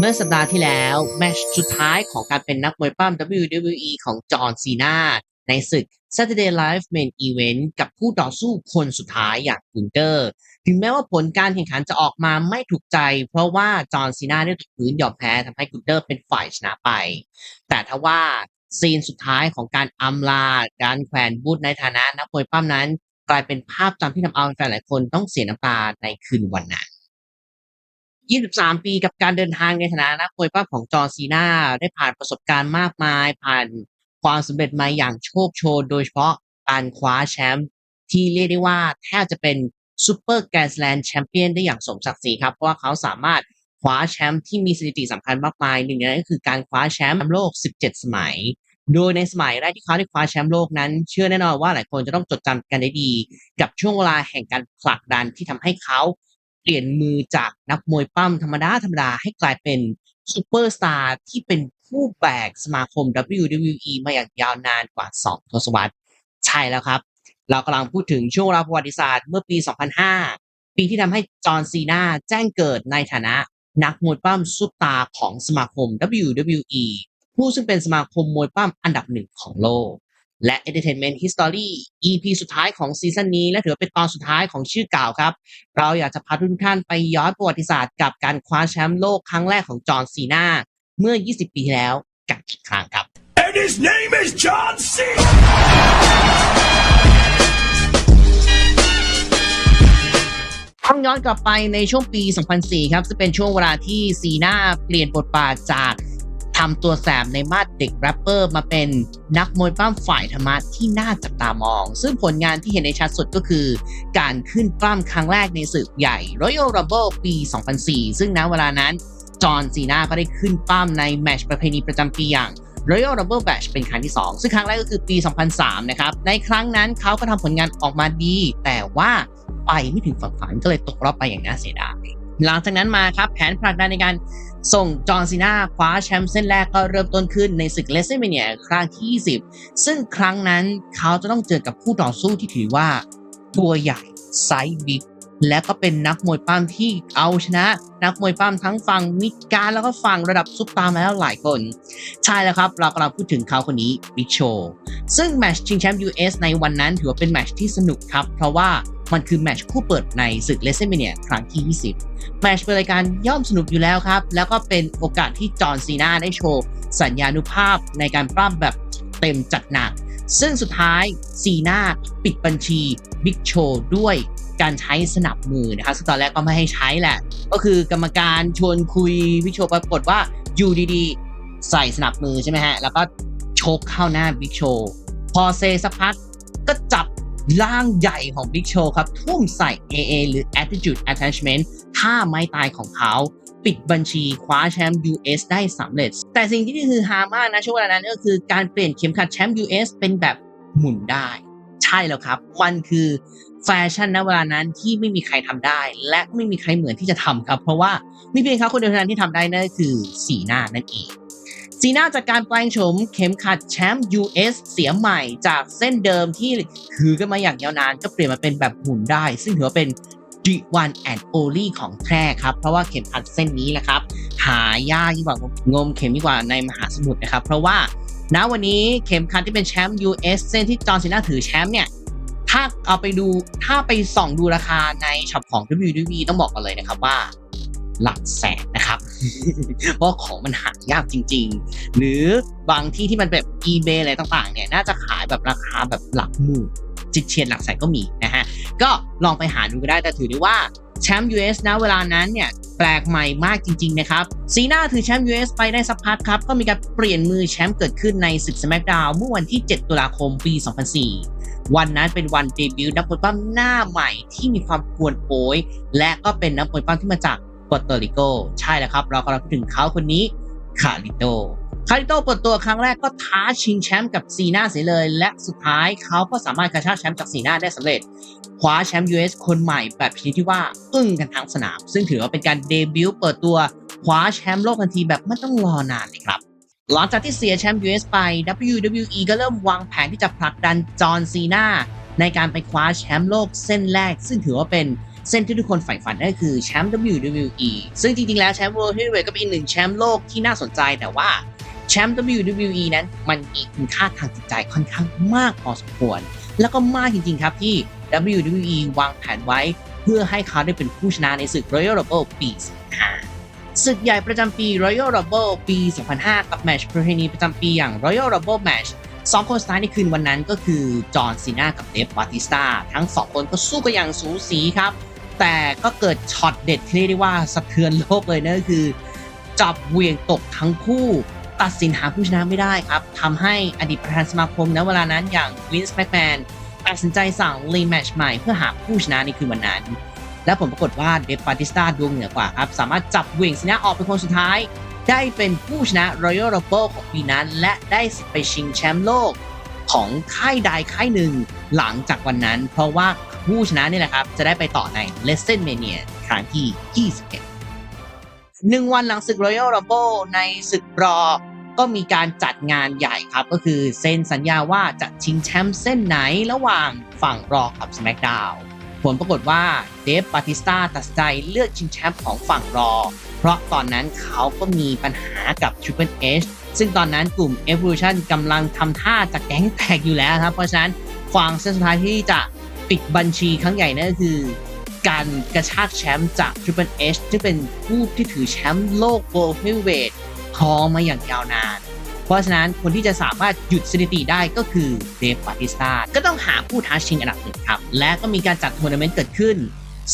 เมื่อสัปดาห์ที่แล้วแมชสุดท้ายของการเป็นนักมวยปั้ม WWE ของจอห์นซีนาในศึก Saturday Live Main Event กับผู้ต่อสู้คนสุดท้ายอย่างกุนเตอร์ ถึงแม้ว่าผลการแข่งขันจะออกมาไม่ถูกใจ เพราะว่าจอห์นซีนาได้ถูกพื้นยอมแพ้ทำให้กุนเตอร์เป็นฝ่ายชนะไป แต่ถ้าว่าซีนสุดท้ายของการอำลาการแขวนบูธในฐานะนักมวยปั้มนั้น กลายเป็นภาพจำที่ทำเอาแฟนหลายคนต้องเสียน้ำตาในคืนวันนั้น 23 ปีกับการเดินทางในฐานะนักมวยปั้มของจอร์ซีนาได้ผ่านประสบการณ์มากมาย ผ่านความสำเร็จมาอย่างโชคโชน โดยเฉพาะการคว้าแชมป์ที่เรียกได้ว่าแทบจะเป็นซูเปอร์แกรนด์สแลมแชมเปี้ยนได้อย่างสมศักดิ์ศรีครับ เพราะว่าเขาสามารถคว้าแชมป์ที่มีสถิติสำคัญมากมายหนึ่งในนั้นก็คือการคว้าแชมป์โลก 17 สมัย โดยในสมัยแรกที่เขาได้คว้าแชมป์โลกนั้น เชื่อแน่นอนว่าหลายคนจะต้องจดจำกันได้ดี กับช่วงเวลาแห่งการผลักดันที่ทำให้เขา เปลี่ยนมือจากนักมวยปั้มธรรมดาธรรมดาให้กลายเป็นซูเปอร์สตาร์ที่เป็นผู้แบกสมาคม WWE มาอย่างยาวนานกว่า 2 ทศวรรษ ใช่แล้วครับ เรากำลังพูดถึงช่วงเวลาประวัติศาสตร์เมื่อปี 2005 ปีที่ทำให้จอห์นซีนาแจ้งเกิดในฐานะนักมวยปั้มซุปตาร์ของสมาคม WWE ผู้ซึ่งเป็นสมาคมมวยปั้มอันดับหนึ่งของโลก และ Entertainment History EP สุดท้ายของซีซั่นนี้และถือว่าเป็นตอนสุดท้ายของชื่อเก่าครับ เราอยากจะพาทุกท่านไปย้อนประวัติศาสตร์กับการคว้าแชมป์โลกครั้งแรกของจอห์นซีนาเมื่อ 20 ปีที่แล้วกันอีกครั้งครับ And his name is John C. ต้องย้อนกลับไปในช่วงปี 2004 ครับ ซึ่งเป็นช่วงเวลาที่ซีนาเปลี่ยนบทบาทจาก ทำตัวแสบในมาดเด็กแรปเปอร์มาเป็นนักมวยปั้มฝ่ายธรรมะที่น่าจับตามอง ซึ่งผลงานที่เห็นในชัดสุดก็คือ การขึ้นปล้ำครั้งแรกในศึกใหญ่ Royal Rumble ปี 2004 ซึ่งณเวลานั้น จอห์นซีนาก็ได้ขึ้นปล้ำในแมตช์ประเพณีประจำปีอย่าง Royal Rumble Match เป็นครั้งที่ 2 ซึ่งครั้งแรกก็คือปี 2003 นะครับ ในครั้งนั้นเขาก็ทำผลงานออกมาดี แต่ว่าไปไม่ถึงฝั่งฝันก็เลยตกรอบไปอย่างน่าเสียดาย หลังจากนั้นมาครับแผนผลักดันในการ ส่งจอห์นซีนาคว้าแชมป์เส้นแรกก็เริ่มต้นขึ้นในศึกเลสเซเมเนียครั้งที่ 20 ซึ่งครั้งนั้นเขาจะต้องเจอกับคู่ต่อสู้ที่ถือว่า ตัวใหญ่ไซส์บิ๊กและก็เป็นนักมวยปั้มที่เอาชนะ นักมวยปั้มทั้งฝั่งมิดการแล้วก็ฝั่งระดับซุปตาร์มาแล้วหลายคน ใช่แล้วครับเรากำลังพูดถึงเขาคนนี้บิ๊กโชซึ่งแมตช์ชิงแชมป์ US ในวันนั้นถือว่าเป็นแมตช์ที่สนุกครับ เพราะว่า มันคือแมชคู่เปิดในศึกเลสเซเมเนียครั้งที่ 20 แมชเป็นรายการย่อมสนุกอยู่แล้วครับ แล้วก็เป็นโอกาสที่จอห์นซีนาได้โชว์ สัญญานุภาพในการปล้ำแบบเต็มจัดหนัก ซึ่งสุดท้ายซีนาปิดบัญชีบิ๊กโชด้วยการใช้สนับมือนะครับซึ่งตอนแรกก็ไม่ให้ใช้แหละ ก็คือกรรมการชวนคุยบิ๊กโชปรากฏว่าอยู่ดีๆ ใส่สนับมือใช่ไหมฮะ แล้วก็ชกเข้าหน้าบิ๊กโชพอเซสักพักก็จับ ร่างใหญ่ของบิ๊กโชครับ ทุ่มใส่ AA หรือ Attitude Attachment ท่าไม้ตายของเขา ปิดบัญชีคว้าแชมป์ US ได้สำเร็จ แต่สิ่งที่คือฮามากนะช่วงเวลานั้นก็คือการเปลี่ยนเข็มขัดแชมป์ US เป็นแบบหมุนได้ ใช่แล้วครับ มันคือแฟชั่นณเวลานั้นที่ไม่มีใครทำได้ และไม่มีใครเหมือนที่จะทำครับ เพราะว่ามีเพียงเขาคนเดียวเท่านั้นที่ทำได้นั่นคือสีหน้านั่นเอง ซีน่าจากการแปลงโฉมเข็มขัดแชมป์ US เสียใหม่จากเส้นเดิมที่ถือกันมาอย่างยาวนานก็เปลี่ยนมาเป็นแบบหมุนได้ ซึ่งถือว่าเป็น the one and only ของแท้ครับ เพราะว่าเข็มขัดเส้นนี้แหละครับ หายากยิ่งกว่างมเข็มยิ่งกว่าในมหาสมุทรนะครับ เพราะว่าณวันนี้เข็มขัดที่เป็นแชมป์ US เส้นที่จอห์นซีน่าถือแชมป์เนี่ยถ้าเอาไปดูถ้าไปส่องดูราคาในช็อปของ WWE ต้องบอกกันเลยนะครับว่า หลักแสนนะครับ เพราะของมันหายากจริง ๆ หรือบางที่ที่มันแบบ eBay อะไรต่างๆ เนี่ยน่าจะขายแบบราคาแบบหลักหมื่นจิตเชียนหลักแสนก็มีนะฮะ ก็ลองไปหาดูก็ได้แต่ถือได้ว่าแชมป์ US นะเวลานั้นเนี่ยแปลกใหม่มากจริง ๆ นะครับ ซีน่าถือแชมป์ US ไปได้สักพักครับ ก็มีการเปลี่ยนมือแชมป์เกิดขึ้นในศึก SmackDown เมื่อวันที่ 7 ตุลาคมปี 2004 วันนั้นเป็นวันเดบิวต์นักมวยปั้มหน้าใหม่ที่มีความกวนโอยและก็เป็นนักมวยปั้มที่มาจาก ปัวเตริโกใช่แล้วครับ เรากำลังพูดถึงเขาคนนี้คาริโตคาริโตเปิดตัวครั้งแรกก็ท้าชิงแชมป์กับซีน่าเสียเลย และสุดท้ายเขาก็สามารถกระชากแชมป์จากซีน่าได้สำเร็จ คว้าแชมป์ US คนใหม่แบบชนิดที่ว่าอึ้งกันทั้งสนาม ซึ่งถือว่าเป็นการเดบิวต์เปิดตัวคว้าแชมป์โลกทันทีแบบไม่ต้องรอนานเลยครับหลังจากที่เสียแชมป์ US ไป WWE ก็เริ่มวางแผนที่จะผลักดันจอห์นซีนาในการไปคว้าแชมป์โลกเส้นแรก ซึ่งถือว่าเป็น เส้นที่ทุกคนใฝ่ฝันนั่นคือแชมป์ WWE ซึ่งจริงๆแล้วแชมป์ World Heavyweight ก็เป็นอีกหนึ่งแชมป์โลกที่น่าสนใจแต่ว่าแชมป์ WWE นั้นมันมีคุณค่าทางจิตใจค่อนข้างมากพอสมควร แล้วก็มากจริงๆครับที่ WWE วางแผนไว้เพื่อให้เขาได้เป็นผู้ชนะในศึก Royal Rumble ปี2005ศึกใหญ่ประจำปี Royal Rumble ปี 2005 กับแมตช์ประเพณีประจำปีอย่าง Royal Rumble Match สองคนสุดท้าในคืนวันนั้นก็คือจอห์นซีนากับเดฟบาติสตาทั้งสองคนก็สู้กันอย่างสูสีครับ แต่ก็เกิดช็อตเด็ดที่เรียกได้ว่าสะเทือนโลกเลยนะก็คือ จับเวียงตกทั้งคู่ตัดสินหาผู้ชนะไม่ได้ครับทำให้อดีตประธานสมาคมณเวลานั้นอย่างวินส์แมคแมนตัดสินใจสั่งรีแมชใหม่เพื่อหาผู้ชนะในคืนวันนั้น และผลปรากฏว่าเดฟบาติสตาดวงเหนือกว่าครับ สามารถจับเวียงซีนาออกเป็นคนสุดท้าย ได้เป็นผู้ชนะ Royal Rumble ของปีนั้น และได้สิทธิ์ไปชิงแชมป์โลกของค่ายใดค่ายหนึ่งหลังจากวันนั้น เพราะว่า ผู้ชนะนี่แหละครับ จะได้ไปต่อใน l e s s o n Mania ครั้งที่ 21หนึ่งวันหลังศึก Royal Rumble ในศึกรอก็มีการจัดงานใหญ่ครับ ก็คือเซ็นสัญญาว่าจะชิงแชมป์เส้นไหนระหว่างฝั่งรอกับ SmackDown ผลปรากฏว่าเดฟบาติสตาตัดสินใจเลือกชิงแชมป์ของฝั่งรอ เพราะตอนนั้นเขาก็มีปัญหากับ Triple H ซึ่งตอนนั้นกลุ่ม Evolution กำลังทำท่าจะแก๊งแตกอยู่แล้วครับ เพราะฉะนั้นฝั่งเส้นสุดท้ายที่จะ ปิดบัญชีครั้งใหญ่นั่นคือ การกระชากแชมป์จาก Triple H ที่เป็นผู้ที่ถือแชมป์โลก World Heavyweight ครองมาอย่างยาวนาน เพราะฉะนั้นคนที่จะสามารถหยุดสถิติได้ก็คือเดฟบาติสตาก็ต้องหาผู้ท้าชิงอันดับหนึ่งครับ และก็มีการจัดทัวร์นาเมนต์เกิดขึ้น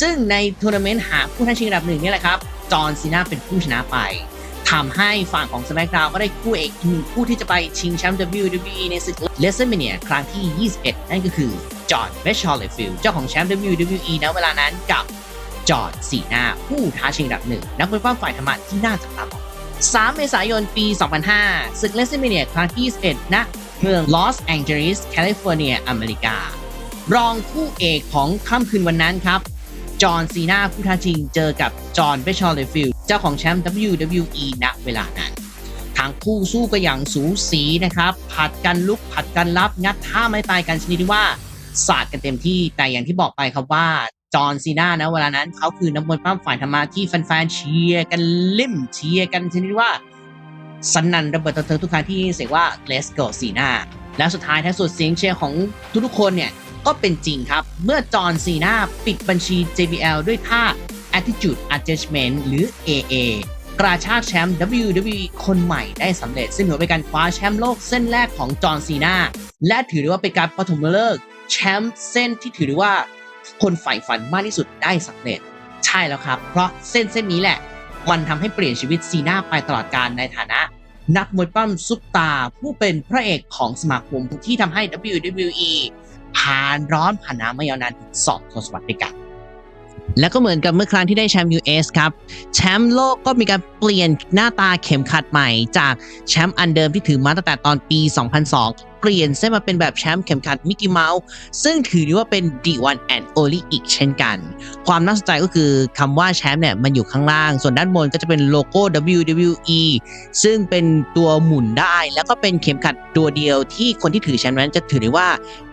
ซึ่งในทัวร์นาเมนต์หาผู้ท้าชิงอันดับหนึ่งนี่แหละครับ จอห์นซีนาเป็นผู้ชนะไปทำให้ฝั่งของ SmackDown ก็ได้คู่เอกอีกหนึ่งผู้ที่จะไปชิงแชมป์ WWE ในศึก WrestleMania ครั้งที่ 21 นั่นก็คือ จอห์นเบชชอลเลฟิลเจ้าของแชมป์ WWE ณเวลานั้นกับจอห์นซีนาผู้ท้าชิงอันดับหนึ่ง นักมวยปั้มฝ่ายธรรมะที่น่าจับตามอง3 เมษายนปี 2005ศึก WrestleMania ครั้งที่21ณเมืองลอสแองเจลิสแคลิฟอร์เนีย อเมริการองคู่เอกของค่ำคืนวันนั้นครับ จอห์นซีนาผู้ท้าชิงเจอกับจอห์นเบชอลเลฟิลเจ้าของแชมป์ WWE ณเวลานั้นทั้งคู่สู้กันอย่างสูสีนะครับ ผัดกันลุกผัดกันรับงัดท่าไม่ตายกันชนิดที่ว่า สาดกันเต็มที่แต่อย่างที่บอกไปครับว่าจอห์นซีน่านะเวลานั้นเขาคือนักมวยปั้มฝ่ายธรรมาที่แฟนๆเชียร์กันลิ่มเชียร์กันชนิดว่าสนั่นระเบิดเถิดทุกครั้งที่เสียงว่า Let's go ซีนาแล้วสุดท้ายท้ายสุดเสียงเชียร์ของทุกๆคนเนี่ยก็เป็นจริงครับ เมื่อจอห์นซีนาปิดบัญชี JBL ด้วยท่า Attitude Adjustment หรือ AA กระชากแชมป์ WWE คนใหม่ได้สำเร็จ ซึ่งถือเป็นการคว้าแชมป์โลกเส้นแรกของจอห์นซีนาและถือได้ว่าเป็นการปฐมฤกษ์ แชมป์เส้นที่ถือได้ว่าคนใฝ่ฝันมากที่สุดได้สำเร็จใช่แล้วครับ เพราะเส้นเส้นนี้แหละ มันทำให้เปลี่ยนชีวิตซีน่าไปตลอดกาลในฐานะ นักมวยปั้มซุปตา ผู้เป็นพระเอกของสมาคมที่ทำให้ WWE ผ่านร้อนผ่านหนาวมายาวนานถึงสองทศวรรษด้วยกันแล้วก็เหมือนกับเมื่อครั้งที่ได้แชมป์ US ครับ แชมป์โลกก็มีการเปลี่ยนหน้าตาเข็มขัดใหม่ จากแชมป์อันเดิมที่ถือมาตั้งแต่ตอนปี 2002เปลี่ยนเส้นมาเป็นแบบแชมป์เข็มขัดมิกกี้เมาส์ซึ่งถือได้ว่าเป็น The One and Only อีกเช่นกัน ความน่าสนใจก็คือคำว่าแชมป์เนี่ยมันอยู่ข้างล่าง ส่วนด้านบนก็จะเป็นโลโก้ WWE ซึ่งเป็นตัวหมุนได้ แล้วก็เป็นเข็มขัดตัวเดียวที่คนที่ถือแชมป์นั้นจะถือได้ว่า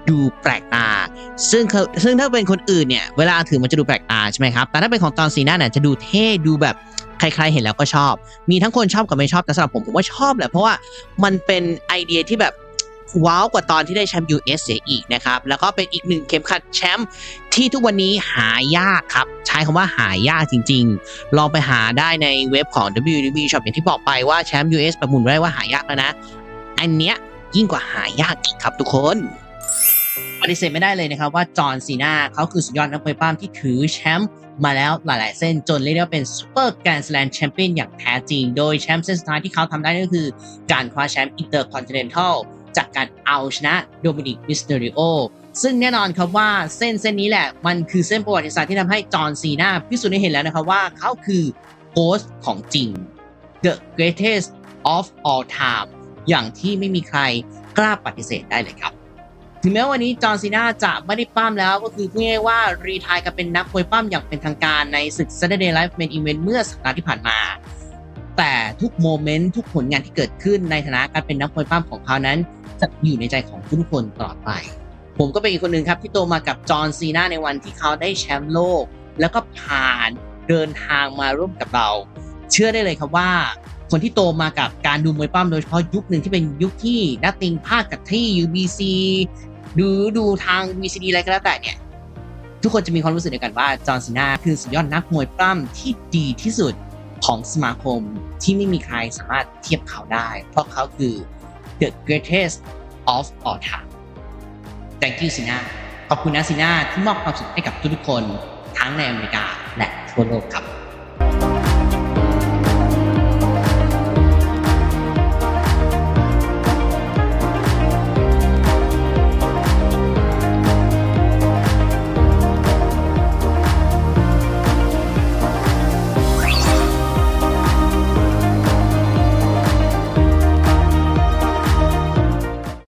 ดูแปลกตา ซึ่งซึ่งถ้าเป็นคนอื่นเนี่ย เวลาถือมันจะดูแปลกตาใช่ไหมครับ แต่ถ้าเป็นของจอนซีน่าเนี่ยจะดูเท่ดูแบบใครๆเห็นแล้วก็ชอบ มีทั้งคนชอบกับไม่ชอบ แต่สำหรับผมผมว่าชอบแหละ เพราะว่ามันเป็นไอเดียที่แบบ ว้าวกว่าตอนที่ได้แชมป์ US เสียอีกนะครับ แล้วก็เป็นอีกหนึ่งเข็มขัดแชมป์ที่ทุกวันนี้หายากครับ ใช้คำว่าหายากจริง ๆ ลองไปหาได้ในเว็บของ WWE Shop อย่างที่บอกไปว่าแชมป์ US ประมูลไว้ว่าหายากแล้วนะ อันเนี้ยยิ่งกว่าหายากอีกครับทุกคนปฏิเสธไม่ได้เลยนะครับว่าจอห์นซีนาเขาคือสุดยอดนักมวยปั้มที่ถือแชมป์มาแล้วหลาย ๆ เส้นจนเรียกได้ว่าเป็นซูเปอร์แกรนด์สแลมแชมเปี้ยนอย่างแท้จริง โดยแชมป์เส้นสุดท้ายที่เขาทำได้ก็คือ การคว้าแชมป์อินเตอร์คอนติเนนทัล จากการเอาชนะโดมินิกมิสเตอริโอซึ่งแน่นอนครับว่าเส้นเส้นนี้แหละ มันคือเส้นประวัติศาสตร์ที่ทำให้จอห์นซีนาพิสูจน์ให้เห็นแล้วนะครับว่าเขาคือโกสของจริง The greatest of all time อย่างที่ไม่มีใครกล้าปฏิเสธได้เลยครับ ถึงแม้วันนี้จอห์นซีนาจะไม่ได้ปั้มแล้วก็คือพูดง่ายว่า รีทายกันเป็นนักมวยปั้มอย่างเป็นทางการในศึก Saturday Night Main Event เมื่อสัปดาห์ที่ผ่านมา แต่ทุกโมเมนต์ทุกผลงานที่เกิดขึ้นในฐานะการเป็นนักมวยปั้มของเขานั้นจะอยู่ในใจของทุกคนตลอดไป ผมก็เป็นอีกคนหนึ่งครับที่โตมากับจอห์นซีนาในวันที่เขาได้แชมป์โลก แล้วก็ผ่านเดินทางมาร่วมกับเรา เชื่อได้เลยครับว่า คนที่โตมากับการดูมวยปั้มโดยเฉพาะยุคหนึ่งที่เป็นยุคที่นัตติงภาคกับที่ UBC ดูดูทาง VCD อะไรก็แล้วแต่เนี่ยทุกคนจะมีความรู้สึกเดียวกันว่าจอห์นซีนาคือสุดยอดนักมวยปล้ำที่ดีที่สุด ของสมาคมที่ไม่มีใครสามารถเทียบเขาได้ เพราะเขาคือ the greatest of all time thank you ซีนาขอบคุณนะซีนาที่มอบความสุขให้กับทุกๆคนทั้งในอเมริกาและทั่วโลกครับ